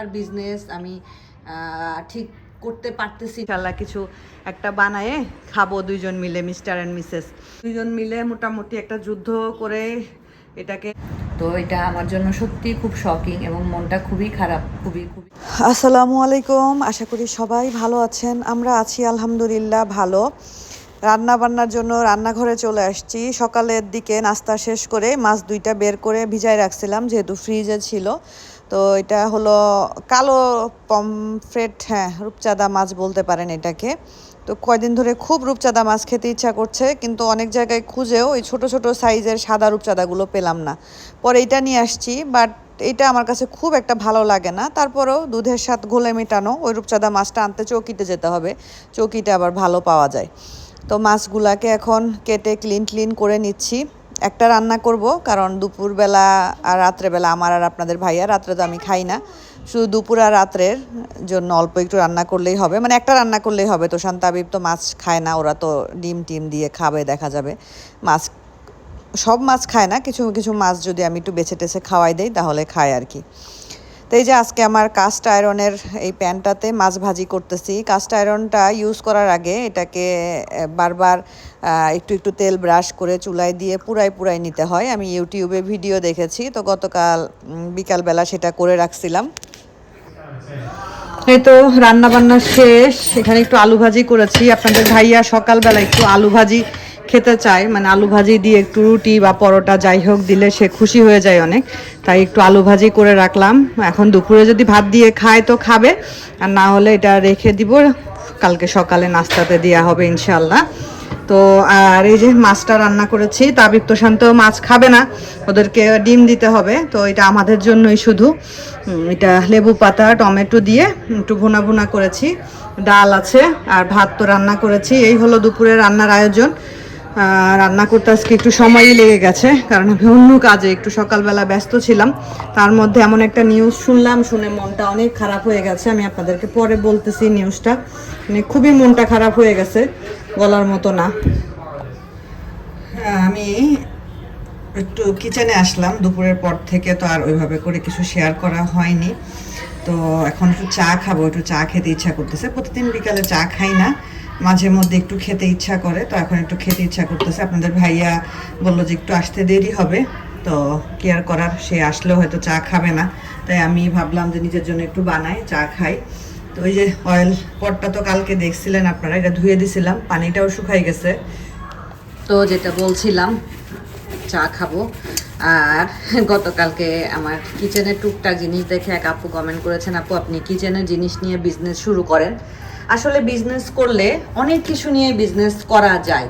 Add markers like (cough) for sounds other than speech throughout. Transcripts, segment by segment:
আর business আমি ঠিক করতে পারতেছি ইনশাল্লাহ কিছু একটা বানায়ে খাব দুইজন মিলে মিস্টার অ্যান্ড মিসেস দুইজন মিলে মোটামুটি একটা যুদ্ধ করে এটাকে তো এটা আমার জন্য সত্যি খুব শকিং এবং মনটা খুবই খারাপ খুবই খুবই। আসসালামু আলাইকুম আশা করি সবাই ভালো আছেন। আমরা আছি আলহামদুলিল্লাহ ভালো। রান্না বান্নার জন্য রান্নাঘরে চলে আসছি। সকালের দিকে নাস্তা শেষ করে মাছ দুইটা বের করে ভিজায় রাখছিলাম যেহেতু ফ্রিজে ছিল। তো এটা হলো কালো পমফ্রেট হ্যাঁ রূপচাঁদা মাছ বলতে পারেন এটাকে। তো কয়দিন ধরে খুব রূপচাঁদা মাছ খেতে ইচ্ছা করছে, কিন্তু অনেক জায়গায় খুঁজেও ওই ছোট ছোট সাইজের সাদা রূপচাঁদাগুলো পেলাম না। পরে এটা নিয়ে আসছি, বাট এটা আমার কাছে খুব একটা ভালো লাগে না। তারপরেও দুধের সাথ ঘোলে মেটানো, ওই রূপচাঁদা মাছটা আনতে চৌকিতে যেতে হবে, চৌকিতে আবার ভালো পাওয়া যায়। তো মাছগুলাকে এখন কেটে ক্লিন ক্লিন করে নিচ্ছি। একটা রান্না করব, কারণ দুপুরবেলা আর রাত্রেবেলা আমার আর আপনাদের ভাইয়া, রাত্রে তো আমি খাই না। শুধু দুপুর আর রাত্রের জন্য অল্প একটু রান্না করলেই হবে। মানে একটা রান্না করলেই হবে। তো শান্তাবিব তো মাছ খায় না, ওরা তো ডিম টিম দিয়ে খাবে, দেখা যাবে। মাছ, সব মাছ খায় না। কিছু কিছু মাছ যদি আমি একটু বেছে টেছে খাওয়াই দেই, তাহলে খায় আর কি। তো এই যে আজকে আমার কাস্ট আয়রনের এই প্যানটাতে মাছ ভাজি করতেছি। কাস্ট আয়রনটা ইউজ করার আগে এটাকে বারবার একটু একটু তেল ব্রাশ করে চুলায় দিয়ে পুরাই পুরাই নিতে হয়। আমি ইউটিউবে ভিডিও দেখেছি। তো গতকাল বিকালবেলা সেটা করে রাখছিলাম। এই তো রান্না বান্না শেষ। এখানে একটু আলু ভাজি করেছি। আপনাদের ভাইয়া সকালবেলা একটু আলু ভাজি খেতে চায় মানে আলু ভাজি দিয়ে একটু রুটি বা পরোটা যাই হোক দিলে সে খুশি হয়ে যায় অনেক। তাই একটু আলু ভাজি করে রাখলাম। এখন দুপুরে যদি ভাত দিয়ে খায় তো খাবে, আর না হলে এটা রেখে দিব। কালকে সকালে নাস্তাতে দেওয়া হবে ইনশাল্লাহ তো আর এই যে মাছটা রান্না করেছি, তাবিব শান্ত মাছ খাবে না, ওদেরকে ডিম দিতে হবে। তো এটা আমাদের জন্যই শুধু। এটা লেবু পাতা, টমেটো দিয়ে একটু ভুনা ভুনা করেছি। ডাল আছে, আর ভাত তো রান্না করেছি। এই হলো দুপুরে রান্নার আয়োজন। রান্না করতে আজকে একটু সময়ই লেগে গেছে, কারণ আমি অন্য কাজে একটু সকালবেলা ব্যস্ত ছিলাম। তার মধ্যে এমন একটা নিউজ শুনলাম, শুনে মনটা অনেক খারাপ হয়ে গেছে। আমি আপনাদেরকে পরে বলতেছি নিউজটা মানে খুবই মনটা খারাপ হয়ে গেছে, বলার মতো না। আমি একটু কিচেনে আসলাম, দুপুরের পর থেকে তো আর ওইভাবে করে কিছু শেয়ার করা হয়নি। তো এখন একটু চা খাব, একটু চা খেতে ইচ্ছা করতেছে। প্রতিদিন বিকালে চা খাই না। মাঝে মধ্যে একটু খেতে ইচ্ছা করে, তো এখন একটু খেতে ইচ্ছা করতেছে। আপনাদের ভাইয়া বলল যে একটু আসতে দেরি হবে, তো কেয়ার করার? সে আসলেও হয়তো চা খাবে না। তাই আমি ভাবলাম যে নিজের জন্য একটু বানাই, চা খাই। তো ওই যে অয়েল পটটা তো কালকে দেখছিলেন আপনারা, এটা ধুয়ে দিছিলাম, পানিটাও শুকাই গেছে। তো যেটা বলছিলাম, চা খাব। আর গতকালকে আমার কিচেনের টুকটাক জিনিস দেখে এক আপু কমেন্ট করেছেন, আপু, আপনি কিচেনের জিনিস নিয়ে বিজনেস শুরু করেন। আসলে বিজনেস করলে অনেক কিছু নিয়ে বিজনেস করা যায়।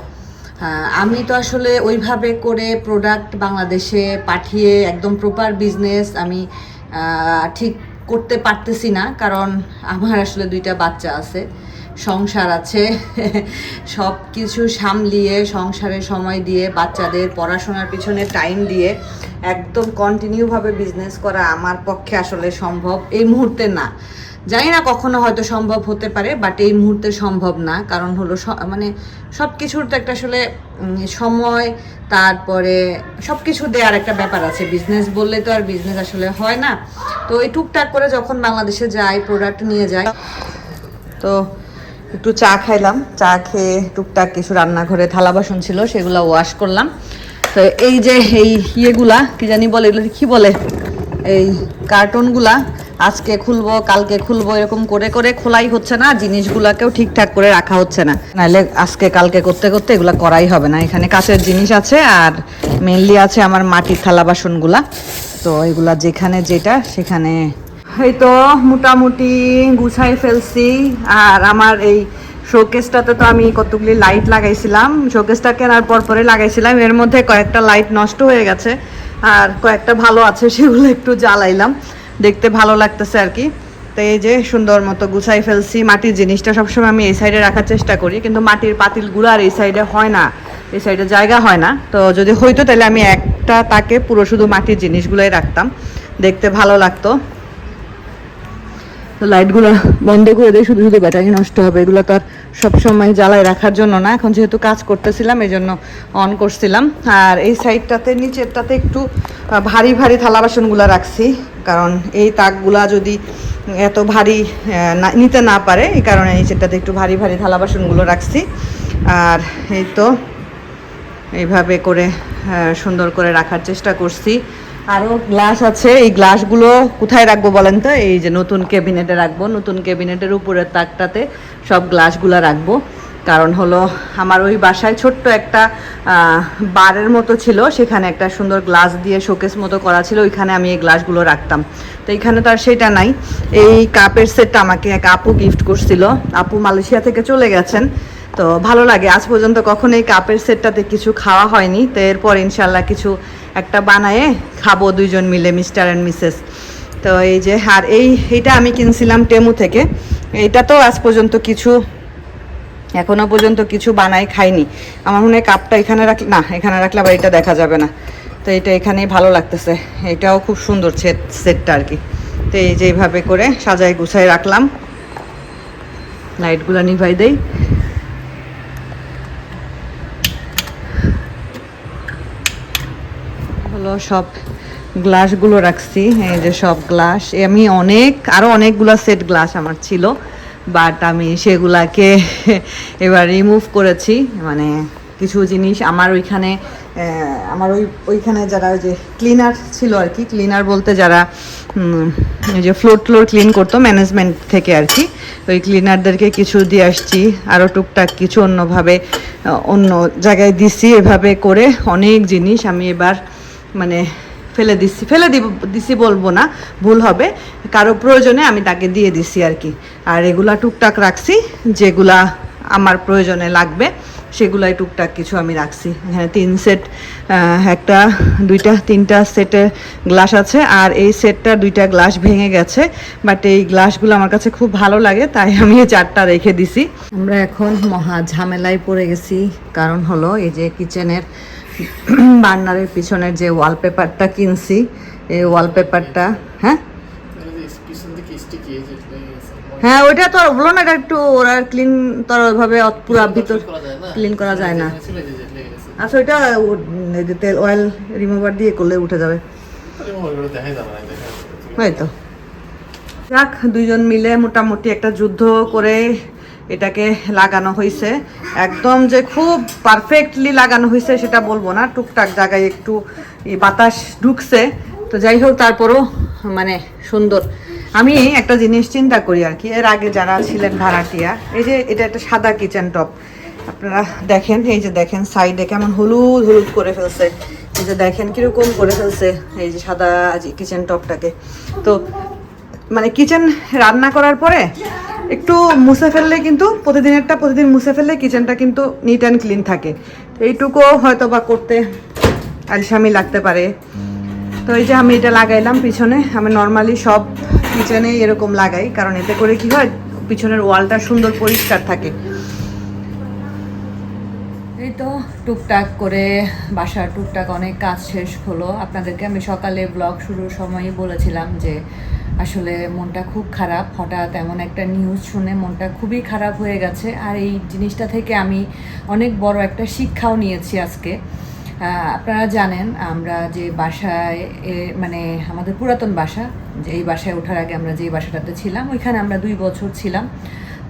হ্যাঁ, আমি তো আসলে ওইভাবে করে প্রোডাক্ট বাংলাদেশে পাঠিয়ে একদম প্রপার বিজনেস আমি ঠিক করতে পারতেছি না কারণ আমার আসলে দুইটা বাচ্চা আছে সংসার আছে (laughs) সব কিছু সামলিয়ে সংসারে সময় দিয়ে বাচ্চাদের পড়াশোনার পিছনে টাইম দিয়ে একদম কন্টিনিউভাবে বিজনেস করা আমার পক্ষে আসলে সম্ভব এই মুহূর্তে না। জানি না কখনো হয়তো সম্ভব হতে পারে বাট এই মুহূর্তে সম্ভব না। কারণ হলো মানে সব কিছুর তো একটা আসলে সময়, তারপরে সব কিছু দেওয়ার একটা ব্যাপার আছে। বিজনেস বললে তো আর বিজনেস আসলে হয় না। তো এই টুকটাক করে যখন বাংলাদেশে যাই প্রোডাক্ট নিয়ে যাই, তো একটু চা খাইলাম। চা খেয়ে টুকটাক কিছু রান্নাঘরে থালা বাসন ছিল, সেগুলো ওয়াশ করলাম। তো এই যে এই ইয়েগুলা, কি জানি বলে, এগুলো কি বলে? এই কার্টুনগুলা আজকে খুলবো, কালকে খুলবো, এরকম করে করে খোলাই হচ্ছে না, জিনিসগুলাকেও ঠিকঠাক করে রাখা হচ্ছে না। নাহলে আজকে, কালকে করতে করতে এগুলা করাই হবে না। এখানে কাঁচের জিনিস আছে আর মেনলি আছে আমার মাটির থালা বাসনগুলা। তো এগুলা যেখানে যেটা, সেখানে এই তো মোটামুটি গুছাই ফেলছি। আর আমার এই শোকেসটাতে তো আমি কতগুলি লাইট লাগাইছিলাম। শোকেসটা কেনার পর পরে লাগাইছিলাম। এর মধ্যে কয়েকটা লাইট নষ্ট হয়ে গেছে। আর কয়েকটা ভালো আছে, সেগুলো একটু জ্বালাইলাম। দেখতে ভালো লাগতেছে আর কি। তো এই যে সুন্দর মতো গুছাই ফেলছি মাটির জিনিসটা, সবসময় আমি এই সাইডে রাখার চেষ্টা করি, কিন্তু মাটির পাতিলগুলো আর এই সাইডে হয় না, এই সাইডে জায়গা হয় না। তো যদি হইতো তাহলে আমি একটা তাকে পুরো শুধু মাটির জিনিসগুলোই রাখতাম, দেখতে ভালো লাগতো। লাইটগুলো বন্ধ করে দিয়ে, শুধু শুধু ব্যাটারি নষ্ট হবে। এগুলো তো আর সবসময় জ্বালায় রাখার জন্য না। এখন যেহেতু কাজ করতেছিলাম এই জন্য অন করছিলাম। আর এই সাইডটাতে নিচেরটাতে একটু ভারী ভারী থালা বাসনগুলো রাখছি। কারণ এই তাকগুলা যদি এত ভারী নিতে না পারে, এই কারণে নিচেরটাতে একটু ভারী ভারী থালা বাসনগুলো রাখছি। আর এই তো, এইভাবে করে সুন্দর করে রাখার চেষ্টা করছি। আরও গ্লাস আছে। এই গ্লাসগুলো কোথায় রাখব বলেন তো? এই যে নতুন ক্যাবিনেটে রাখব। নতুন ক্যাবিনেটের উপরের তাকটাতে সব গ্লাসগুলো রাখব। কারণ হলো আমার ওই বাসায় ছোট্ট একটা বারের মতো ছিল। সেখানে একটা সুন্দর গ্লাস দিয়ে শোকেস মতো করা ছিল। ওইখানে আমি এই গ্লাসগুলো রাখতাম। তো এইখানে তো আর সেটা নাই। এই কাপের সেটটা আমাকে এক আপু গিফট করছিল। আপু মালয়েশিয়া থেকে চলে গেছেন। তো ভালো লাগে। আজ পর্যন্ত কখনো এই কাপের সেটটাতে কিছু খাওয়া হয়নি। তো এরপর ইনশাল্লাহ কিছু একটা বানায়ে খাব দুইজন মিলে, মিস্টার অ্যান্ড মিসেস। তো এই যে, আর এই, এইটা আমি কিনছিলাম টেমু থেকে। এইটা তো আজ পর্যন্ত কিছু, এখনও পর্যন্ত কিছু বানাই খাইনি। আমার মনে হয় কাপটা এখানে রাখ না, এখানে রাখলে আবার এটা দেখা যাবে না। তো এটা এখানেই ভালো লাগতেছে। এটাও খুব সুন্দর সেট সেটটা আর কি। তো এই যে এইভাবে করে সাজাই গুছাই রাখলাম। লাইটগুলো নিভাই দেই। হলো সব গ্লাসগুলো রাখছি, এই যে সব গ্লাস। আমি অনেক আরও অনেকগুলো সেট গ্লাস আমার ছিল, বাট আমি সেগুলাকে (laughs) এবার রিমুভ করেছি। মানে কিছু জিনিস আমার ওইখানে আমার ওই, ওইখানে যারা যে ক্লিনার ছিল আর কি ক্লিনার বলতে যারা যে ফ্লোর ট্লোর ক্লিন করতো ম্যানেজমেন্ট থেকে আর কি, ওই ক্লিনারদেরকে কিছু দিয়ে আসছি আরও টুকটাক কিছু অন্যভাবে অন্য জায়গায় দিছি, এভাবে করে অনেক জিনিস আমি এবার মানে ফেলে দিচ্ছি ফেলে দিব, দিছি বলব না, ভুল হবে। কারও প্রয়োজনে আমি তাকে দিয়ে দিছি আর কি। আর এগুলা টুকটাক রাখছি, যেগুলা আমার প্রয়োজনে লাগবে, সেগুলাই টুকটাক কিছু আমি রাখছি। এখানে তিন সেট একটা, দুইটা, তিনটা সেটের গ্লাস আছে, আর এই সেটটা দুইটা গ্লাস ভেঙে গেছে, বাট এই গ্লাসগুলো আমার কাছে খুব ভালো লাগে, তাই আমি চারটা রেখে দিছি। আমরা এখন মহা ঝামেলায় পড়ে গেছি, কারণ হলো এই যে কিচেনের বার্নারের পিছনের যে ওয়ালপেপারটা কিনছি এই ওয়ালপেপারটা হ্যাঁ। হ্যাঁ ওইটা তো বলো না এটা একটু ওরা ক্লিন তো আর ওইভাবে পুরা ভিতর? ক্লিন করা যায় না। আচ্ছা ওইটা তেল অয়েল রিমুভার দিয়ে করলে উঠে যাবে। হয়তো যাক দুইজন মিলে মোটামুটি একটা যুদ্ধ করে এটাকে লাগানো হয়েছে একদম যে খুব পারফেক্টলি লাগানো হয়েছে সেটা বলব না। টুকটাক জায়গায় একটু বাতাস ঢুকছে। তো যাই হোক, তারপরও মানে সুন্দর। আমি একটা জিনিস চিন্তা করি আর কি, এর আগে যারা ছিলেন ভাড়াটিয়া, এই যে এটা একটা সাদা কিচেন টপ আপনারা দেখেন, এই যে দেখেন সাইডে কেমন হলুদ হলুদ করে ফেলছে। এই যে দেখেন কীরকম করে ফেলছে এই যে সাদা কিচেন টপটাকে তো মানে কিচেন রান্না করার পরে একটু মুছে ফেললে কিন্তু প্রতিদিন একটা প্রতিদিন মুছে ফেললে কিচেনটা কিন্তু নিট অ্যান্ড ক্লিন থাকে। এইটুকু এইটুকুও হয়তো বা করতে আলসামি লাগতে পারে। তো এই যে আমি এটা লাগাইলাম পিছনে, আমি নর্মালি সব কিচেনে এরকম লাগাই, কারণ এতে করে কি হয়, পিছনের ওয়ালটা সুন্দর পরিষ্কার থাকে। তো টুকটাক করে বাসার টুকটাক অনেক কাজ শেষ হলো। আপনাদেরকে আমি সকালে ব্লগ শুরুর সময়ই বলেছিলাম যে আসলে মনটা খুব খারাপ। হঠাৎ এমন একটা নিউজ শুনে মনটা খুবই খারাপ হয়ে গেছে। আর এই জিনিসটা থেকে আমি অনেক বড় একটা শিক্ষাও নিয়েছি আজকে। আপনারা জানেন, আমরা যে বাসায় মানে আমাদের পুরাতন বাসা, যে এই বাসায় ওঠার আগে আমরা যে বাসাটাতে ছিলাম, ওইখানে আমরা দুই বছর ছিলাম।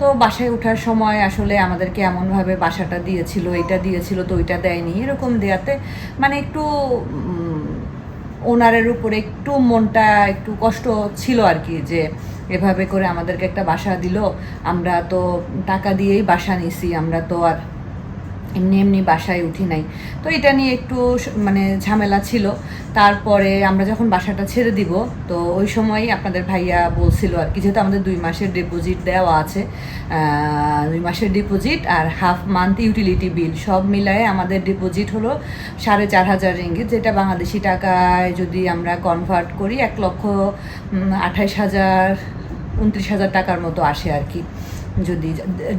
তো বাসায় ওঠার সময় আসলে আমাদেরকে এমনভাবে বাসাটা দিয়েছিল এটা দিয়েছিল, তো ওইটা দেয়নি, এরকম দেয়াতে মানে একটু ওনারের উপরে একটু মনটা একটু কষ্ট ছিল আর কি, যে এভাবে করে আমাদেরকে একটা বাসা দিল, আমরা তো টাকা দিয়েই বাসা নিছি, আমরা তো আর এমনি এমনি বাসায় উঠি নাই। তো এটা নিয়ে একটু মানে ঝামেলা ছিল। তারপরে আমরা যখন বাসাটা ছেড়ে দিব, তো ওই সময় আপনাদের ভাইয়া বলছিল আর কি, যেহেতু আমাদের দুই মাসের ডিপোজিট দেওয়া আছে দুই মাসের ডিপোজিট আর হাফ মান্থ ইউটিলিটি বিল সব মিলায়ে আমাদের ডিপোজিট হলো সাড়ে চার হাজার রিঙ্গিত, যেটা বাংলাদেশি টাকায় যদি আমরা কনভার্ট করি, এক লক্ষ আঠাইশ হাজার, উনত্রিশ হাজার টাকার মতো আসে আর কি। যদি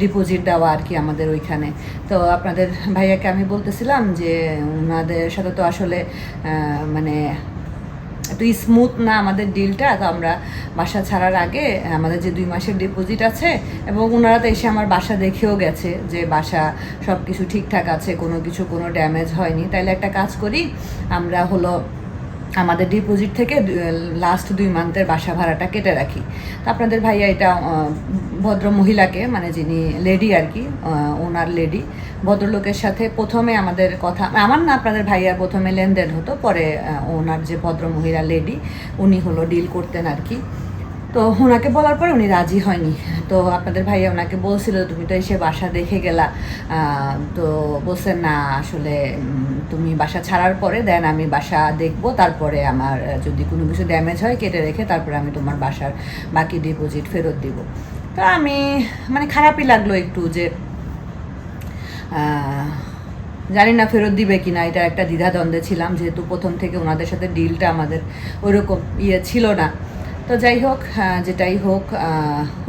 ডিপোজিট দেওয়া আর কি আমাদের ওইখানে। তো আপনাদের ভাইয়াকে আমি বলতেছিলাম যে ওনাদের সাথে তো আসলে মানে একটু স্মুথ না আমাদের ডিলটা তো আমরা বাসা ছাড়ার আগে আমাদের যে দুই মাসের ডিপোজিট আছে এবং ওনারা তো এসে আমার বাসা দেখেও গেছে যে বাসা সব কিছু ঠিকঠাক আছে, কোনো কিছু, কোনো ড্যামেজ হয়নি। তাইলে একটা কাজ করি, আমরা হলো আমাদের ডিপোজিট থেকে লাস্ট দুই মান্থের বাসা ভাড়াটা কেটে রাখি। তো আপনাদের ভাইয়া এটা ভদ্র মহিলাকে মানে যিনি লেডি আর কি ওনার লেডি ভদ্রলোকের সাথে প্রথমে আমাদের কথা, আমার না আপনাদের ভাইয়ার প্রথমে লেনদেন হতো, পরে ওনার যে ভদ্র মহিলা লেডি উনি হলো ডিল করতেন আর কি। তো ওনাকে বলার পরে উনি রাজি হয়নি। তো আপনাদের ভাইয়া ওনাকে বলছিল, তুমি তো এসে বাসা দেখে গেলা। তো বলছেন না, আসলে তুমি বাসা ছাড়ার পরে দেন আমি বাসা দেখব। তারপরে আমার, যদি কোনো কিছু ড্যামেজ হয়, কেটে রেখে তারপরে আমি তোমার বাসার বাকি ডিপোজিট ফেরত দিব। তো আমি মানে খারাপই লাগল একটু যে জানি না ফেরত দিবে কি না এটা একটা দ্বিধাদ্বন্দ্বে ছিলাম, যেহেতু প্রথম থেকে ওনাদের সাথে ডিলটা আমাদের ওইরকম ইয়ে ছিল না। তো যাই হোক যেটাই হোক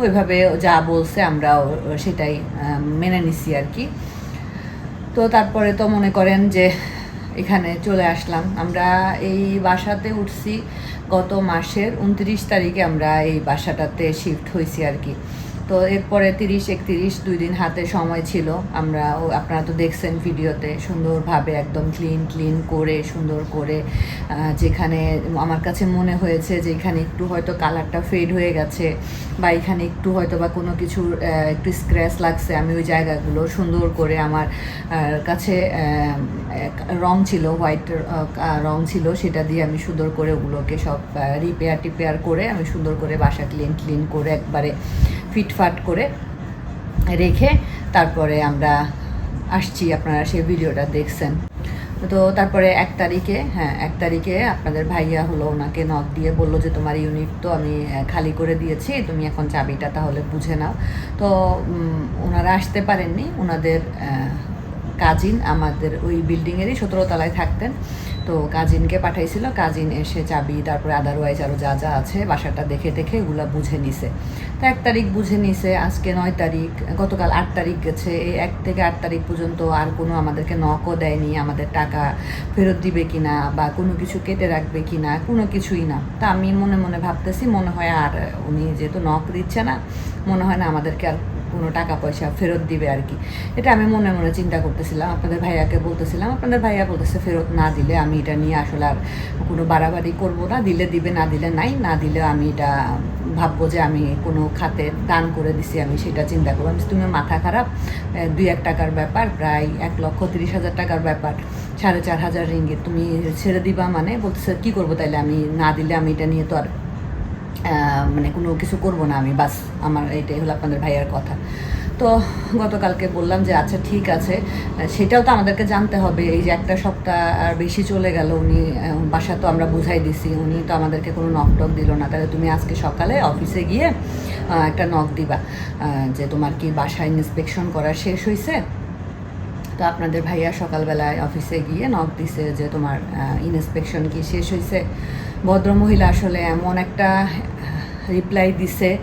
ওইভাবে যা বলছে আমরা সেটাই মেনে নিছি আর কি। তো তারপরে তো মনে করেন যে এখানে চলে আসলাম। আমরা এই বাসাতে উঠছি গত মাসের উনত্রিশ তারিখে আমরা এই বাসাটাতে শিফট হয়েছি আর কি। তো এরপরে তিরিশ, একত্রিশ, দুই দিন হাতে সময় ছিল। আমরা ও আপনারা তো দেখছেন ভিডিওতে, সুন্দরভাবে একদম ক্লিন ক্লিন করে, সুন্দর করে যেখানে আমার কাছে মনে হয়েছে যে এখানে একটু হয়তো কালারটা ফেড হয়ে গেছে বা এখানে একটু হয়তো বা কোনো কিছুর একটু স্ক্র্যাচ লাগছে, আমি ওই জায়গাগুলো সুন্দর করে আমার কাছে রং ছিল হোয়াইট রং ছিল, সেটা দিয়ে আমি সুন্দর করে ওগুলোকে সব রিপেয়ার টিপেয়ার করে আমি সুন্দর করে বাসা ক্লিন ক্লিন করে একবারে ফিটফাট করে রেখে তারপরে আমরা আসছি আপনারা সেই ভিডিওটা দেখছেন। তো তারপরে এক তারিখে হ্যাঁ এক তারিখে আপনাদের ভাইয়া হলো ওনাকে নক দিয়ে বলল যে, তোমার ইউনিট তো আমি খালি করে দিয়েছি, তুমি এখন চাবিটা তাহলে বুঝে নাও। তো ওনারা আসতে পারেননি। ওনাদের কাজিন আমাদের ওই বিল্ডিংয়েরই সতেরো তলায় থাকতেন। তো কাজিনকে পাঠাইছিল। কাজিন এসে চাবি, তারপরে আদারওয়াইজ আরও যা যা আছে বাসাটা দেখে দেখে এগুলা বুঝে নিছে। তো এক তারিখ বুঝে নিছে, আজকে নয় তারিখ, গতকাল আট তারিখ গেছে। এই এক থেকে আট তারিখ পর্যন্ত আর কোনো আমাদেরকে নকও দেয়নি, আমাদের টাকা ফেরত দিবে কিনা বা কোনো কিছু কেটে রাখবে কিনা, কোনো কিছুই না। তা আমি মনে মনে ভাবতেছি, মনে হয় আর উনি যেহেতু নক দিচ্ছে না, মনে হয় না আমাদেরকে আর কোনো টাকা পয়সা ফেরত দিবে আর কি। এটা আমি মনে মনে চিন্তা করতেছিলাম, আপনাদের ভাইয়াকে বলতেছিলাম, আপনাদের ভাইয়া বলতেছে ফেরত না দিলে আমি এটা নিয়ে আসলে আর কোনো বাড়াবাড়ি করব না, দিলে দিবে, না দিলে নাই, না দিলে আমি এটা ভাববো যে আমি কোনো খাতে দান করে দিছি, আমি সেটা চিন্তা করব আমি তুমি মাথা খারাপ দুই এক টাকার ব্যাপার, প্রায় এক লক্ষ তিরিশ হাজার টাকার ব্যাপার, সাড়ে চার হাজার রিঙ্গিত তুমি ছেড়ে দিবা মানে বলতেছে কী করব তাইলে আমি না দিলে আমি এটা নিয়ে তো আর মানে কোনো কিছু করব না আমি, বাস আমার এটাই হলো আপনাদের ভাইয়ার কথা। তো গতকালকে বললাম যে আচ্ছা ঠিক আছে। সেটাও তো আমাদেরকে জানতে হবে, এই যে একটা সপ্তাহ আর বেশি চলে গেল, উনি বাসা তো আমরা বুঝাই দিছি, উনি তো আমাদেরকে কোনো নক টক দিল না। তাহলে তুমি আজকে সকালে অফিসে গিয়ে একটা নক দিবা যে তোমার কি বাসায় ইন্সপেকশন করা শেষ হয়েছে তো আপনাদের ভাইয়া সকালবেলায় অফিসে গিয়ে নক দিছে যে, তোমার ইন্সপেকশন কি শেষ হয়েছে ভদ্রমহিলা আসলে এমন একটা রিপ্লাই দিছে।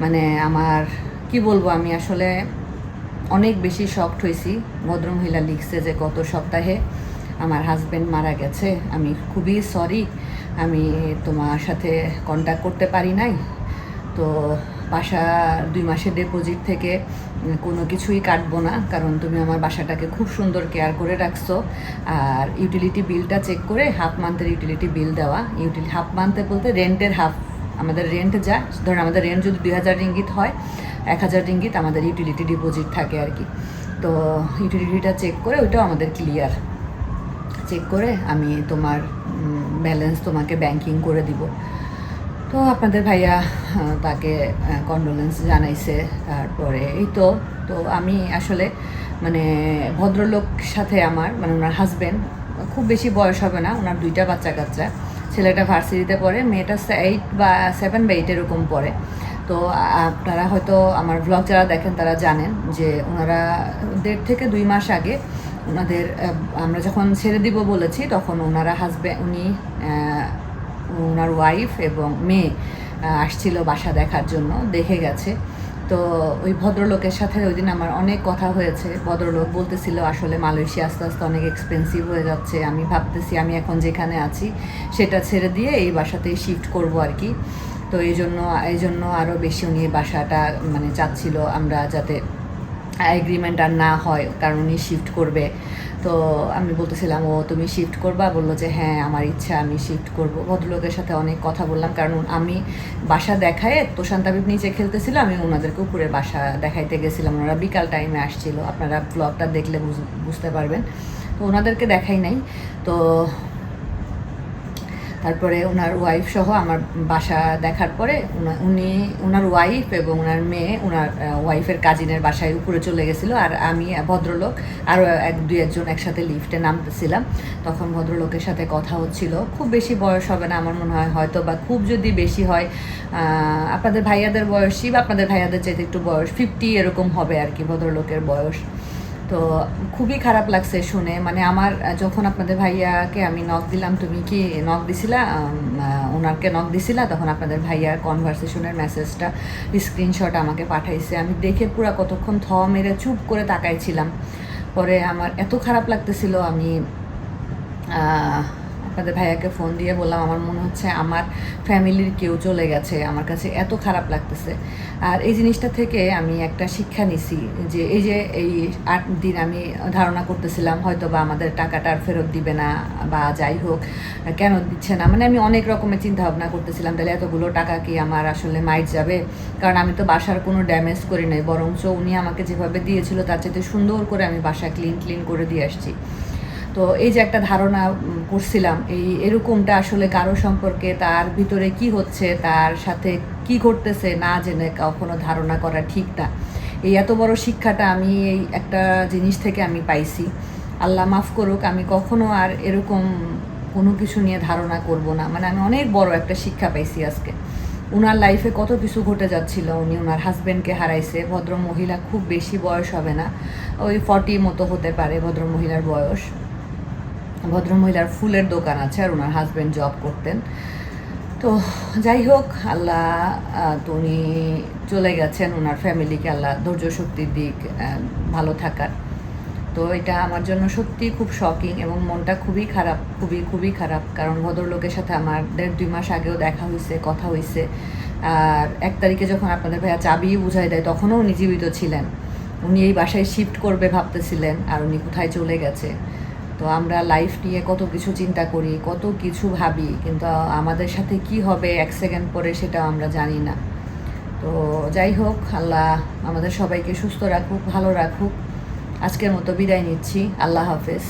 মানে আমার, কি বলব, আমি আসলে অনেক বেশি শক্ট হয়েছি। ভদ্রমহিলা লিখছে যে, গত সপ্তাহে আমার হাজব্যান্ড মারা গেছে। আমি খুবই সরি আমি তোমার সাথে কন্ট্যাক্ট করতে পারি নাই। তো বাসা দুই মাসের ডিপোজিট থেকে কোনো কিছুই কাটবো না, কারণ তুমি আমার বাসাটাকে খুব সুন্দর কেয়ার করে রাখছো। আর ইউটিলিটি বিলটা চেক করে হাফ মান্থের ইউটিলিটি বিল দেওয়া। ইউটিলি হাফ মান্থে বলতে রেন্টের হাফ আমাদের রেন্ট যা ধরুন আমাদের রেন্ট যদি দুই হাজার রিঙ্গিত হয়, এক হাজার রিঙ্গিত আমাদের ইউটিলিটি ডিপোজিট থাকে আর কি। তো ইউটিলিটিটা চেক করে ওইটাও আমাদের ক্লিয়ার চেক করে আমি তোমার ব্যালেন্স তোমাকে ব্যাংকিং করে দিব। তো আপনাদের ভাইয়া তাকে কন্ডোলেন্স জানাইছে, তারপরে এই তো তো আমি আসলে মানে ভদ্রলোক সাথে আমার মানে ওনার হাজব্যান্ড খুব বেশি বয়স হবে না, ওনার দুইটা বাচ্চা কাচ্চা, ছেলেটা ভার্সিটিতে পড়ে, মেয়েটা এইট বা সেভেন বা এইট এরকম পড়ে। তো আপনারা হয়তো আমার ব্লগ যারা দেখেন, তারা জানেন যে ওনারা দেড় থেকে দুই মাস আগে ওনাদের আমরা যখন ছেড়ে দিব বলেছি, তখন ওনারা হাজব্যান্ড উনি ওনার ওয়াইফ এবং মেয়ে আসছিল বাসা দেখার জন্য, দেখে গেছে। তো ওই ভদ্রলোকের সাথে ওই দিন আমার অনেক কথা হয়েছে। ভদ্রলোক বলতেছিল, আসলে মালয়েশিয়া আস্তে আস্তে অনেক এক্সপেন্সিভ হয়ে যাচ্ছে। আমি ভাবতেছি আমি এখন যেখানে আছি, সেটা ছেড়ে দিয়ে এই বাসাতেই শিফট করব আর কি। তো এই জন্য এই জন্য আরও বেশি উনি বাসাটা মানে চাচ্ছিল আমরা যাতে এগ্রিমেন্ট আর না হয়, কারণ উনি শিফট করবে। তো আমি বলতেছিলাম, ও, তুমি শিফট করবা? বলল যে হ্যাঁ আমার ইচ্ছা, আমি শিফট করব। ভদ্রলোকের সাথে অনেক কথা বললাম, কারণ আমি বাসা দেখায় তোষান্ত আবিব নিচে খেলতেছিল, আমি ওনাদেরকে উপরে বাসা দেখাইতে গেছিলাম। ওনারা বিকাল টাইমে আসছিল। আপনারা ব্লগটা দেখলে বুঝ- বুঝতে পারবেন। তো ওনাদেরকে দেখাই নাই। তো তারপরে ওনার ওয়াইফ সহ আমার বাসা দেখার পরে উনি ওনার ওয়াইফ এবং ওনার মেয়ে ওনার ওয়াইফের কাজিনের বাসায় উপরে চলে গেছিল আর আমি ভদ্রলোক, আরও এক, দুই, একজন একসাথে লিফটে নামতেছিলাম। তখন ভদ্রলোকের সাথে কথা হচ্ছিল। খুব বেশি বয়স হবে না আমার মনে হয়, হয়তো বা খুব যদি বেশি হয় আপনাদের ভাইয়াদের বয়সই বা আপনাদের ভাইয়াদের চাইতে একটু বয়স ফিফটি এরকম হবে আর কি ভদ্রলোকের বয়স। তো খুবই খারাপ লাগছে শুনে। মানে আমার, যখন আপনাদের ভাইয়াকে আমি নখ দিলাম, তুমি কি নখ দিছিলা? ওনারকে নখ দিছিলা, তখন আপনাদের ভাইয়ার কনভারসেশনের মেসেজটা স্ক্রিনশট আমাকে পাঠাইছে। আমি দেখে পুরো কতক্ষণ থ মেরে চুপ করে তাকাইছিলাম। পরে আমার এত খারাপ লাগতেছিল, আমি আপনাদের ভাইয়াকে ফোন দিয়ে বললাম, আমার মনে হচ্ছে আমার ফ্যামিলির কেউ চলে গেছে, আমার কাছে এত খারাপ লাগতেছে। আর এই জিনিসটা থেকে আমি একটা শিক্ষা নিছি যে এই যে এই আট দিন আমি ধারণা করতেছিলাম হয়তো বা আমাদের টাকাটা আর ফেরত দিবে না বা যাই হোক, কেন দিচ্ছে না? মানে আমি অনেক রকমের চিন্তা ভাবনা করতেছিলাম, তাহলে এতগুলো টাকা কি আমার আসলে মাইট যাবে? কারণ আমি তো বাসার কোনো ড্যামেজ করি নাই, বরঞ্চ উনি আমাকে যেভাবে দিয়েছিল, তার চাইতে সুন্দর করে আমি বাসা ক্লিন ক্লিন করে দিয়ে আসছি। তো এই যে একটা ধারণা করছিলাম, এই এরকমটা আসলে কারও সম্পর্কে, তার ভিতরে কি হচ্ছে, তার সাথে কি ঘটতেছে, না জেনে কখনো ধারণা করা ঠিক না। এই এত বড় শিক্ষাটা আমি এই একটা জিনিস থেকে আমি পাইছি। আল্লাহ মাফ করুক, আমি কখনো আর এরকম কোনো কিছু নিয়ে ধারণা করব না। মানে আমি অনেক বড় একটা শিক্ষা পাইছি আজকে। ওনার লাইফে কত কিছু ঘটে যাচ্ছিল, উনি ওনার হাজব্যান্ডকে হারাইছে ভদ্র মহিলা খুব বেশি বয়স হবে না, ওই ফর্টি মতো হতে পারে ভদ্র মহিলার বয়স। ভদ্রমহিলার ফুলের দোকান আছে আর ওনার হাজব্যান্ড জব করতেন। তো যাই হোক, আল্লাহ তো উনি চলে গেছেন, ওনার ফ্যামিলিকে আল্লাহ ধৈর্য শক্তির দিক ভালো থাকার। তো এটা আমার জন্য সত্যি খুব শকিং এবং মনটা খুবই খারাপ, খুবই খুবই খারাপ। কারণ ভদ্রলোকের সাথে আমার দেড় দুই মাস আগেও দেখা হয়েছে, কথা হয়েছে। আর এক তারিখে যখন আপনাদের ভাইয়া চাবি বুঝাই দেয়, তখনও উনি জীবিত ছিলেন। উনি এই বাসায় শিফট করবে ভাবতেছিলেন, আর উনি কোথায় চলে গেছে। তো আমরা লাইফ নিয়ে কত কিছু চিন্তা করি, কত কিছু ভাবি, কিন্তু আমাদের সাথে কি হবে এক সেকেন্ড পরে সেটা আমরা জানি না। তো যাই হোক, আল্লাহ আমাদের সবাইকে সুস্থ রাখুক, ভালো রাখুক। আজকের মতো বিদায় নিচ্ছি। আল্লাহ হাফেজ।